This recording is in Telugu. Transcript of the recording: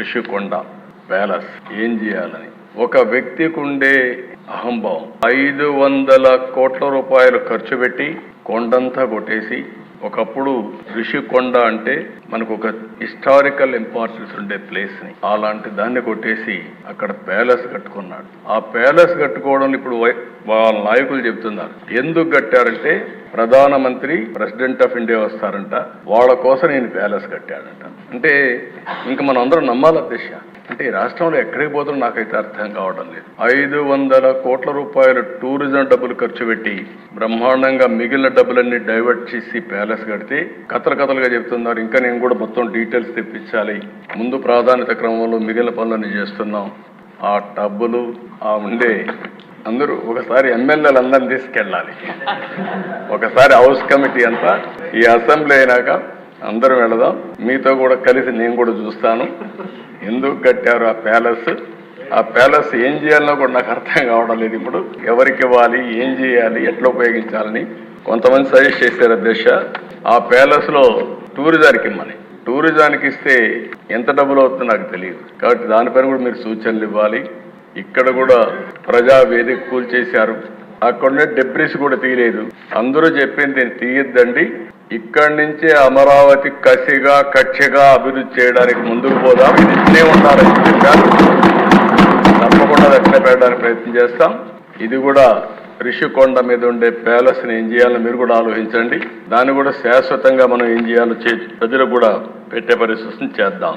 ఋషికొండ ప్యాలెస్. ఏం చేయాలని? ఒక వ్యక్తికి ఉండే అహంభావం. ఐదు వందల కోట్ల రూపాయలు ఖర్చు పెట్టి కొండంతా కొట్టేసి ఒకప్పుడు ఋషికొండ అంటే మనకు ఒక హిస్టారికల్ ఇంపార్టెన్స్ ఉండే ప్లేస్ని. అలాంటి దాన్ని కొట్టేసి అక్కడ ప్యాలెస్ కట్టుకున్నాడు. ఆ ప్యాలెస్ కట్టుకోవడం ఇప్పుడు వై- వాళ్ళ నాయకులు చెప్తున్నారు ఎందుకు కట్టారంటే ప్రధానమంత్రి ప్రెసిడెంట్ ఆఫ్ ఇండియా వస్తారంట. వాళ్ళ కోసం నేను ప్యాలెస్ కట్టాడంట అంటే ఇంకా మనం అందరం నమ్మాలి దిశ అంటే ఈ రాష్ట్రంలో ఎక్కడికి పోతుందో నాకైతే అర్థం కావడం లేదు. ఐదు వందల కోట్ల రూపాయలు టూరిజం డబ్బులు ఖర్చు పెట్టి బ్రహ్మాండంగా మిగిలిన డబ్బులన్నీ డైవర్ట్ చేసి ప్యాలెస్ కడితే కథలు కథలుగా చెప్తున్నారు. ఇంకా నేను కూడా మొత్తం డీటెయిల్స్ తెప్పించాలి. ముందు ప్రాధాన్యత క్రమంలో మిగిలిన పనులన్నీ చేస్తున్నాం. ఆ టబ్బులు ఆ ఉండే అందరూ ఒకసారి ఎమ్మెల్యేలు అందరిని తీసుకెళ్ళాలి. ఒకసారి హౌస్ కమిటీ అంతా ఈ అసెంబ్లీ అయినాక అందరం వెళదాం. మీతో కూడా కలిసి నేను కూడా చూస్తాను. ఎందుకు కట్టారు ఆ ప్యాలెస్? ఆ ప్యాలెస్ ఏం చేయాలనో కూడా నాకు అర్థం కావడం లేదు ఇప్పుడు. ఎవరికి ఇవ్వాలి ఏం చేయాలి ఎట్లా ఉపయోగించాలని కొంతమంది సజెస్ట్ చేశారు అధ్యక్ష. ఆ ప్యాలెస్లో టూరిజానికి ఇమ్మని టూరిజానికి ఇస్తే ఎంత డబ్బులు అవుతుందో నాకు తెలియదు. కాబట్టి దానిపైన కూడా మీరు సూచనలు ఇవ్వాలి. ఇక్కడ కూడా ప్రజా వేదిక కూల్చేశారు. అక్కడ డెబ్రిస్ కూడా తీయలేదు. అందరూ చెప్పింది తీయద్దండి. ఇక్కడి నుంచే అమరావతి కసిగా కక్షగా అభివృద్ధి చేయడానికి ముందుకు పోదాం. ఇది ఇట్లే ఉండాలని చెప్పారు. తప్పకుండా అది పెట్టడానికి ప్రయత్నం చేస్తాం. ఇది కూడా రిషికొండ మీద ఉండే ప్యాలెస్ని ఏం చేయాలో మీరు కూడా ఆలోచించండి. దాన్ని కూడా శాశ్వతంగా మనం ఏం చేయాలో చే ప్రజలకు కూడా పెట్టే పరిస్థితిని చేద్దాం.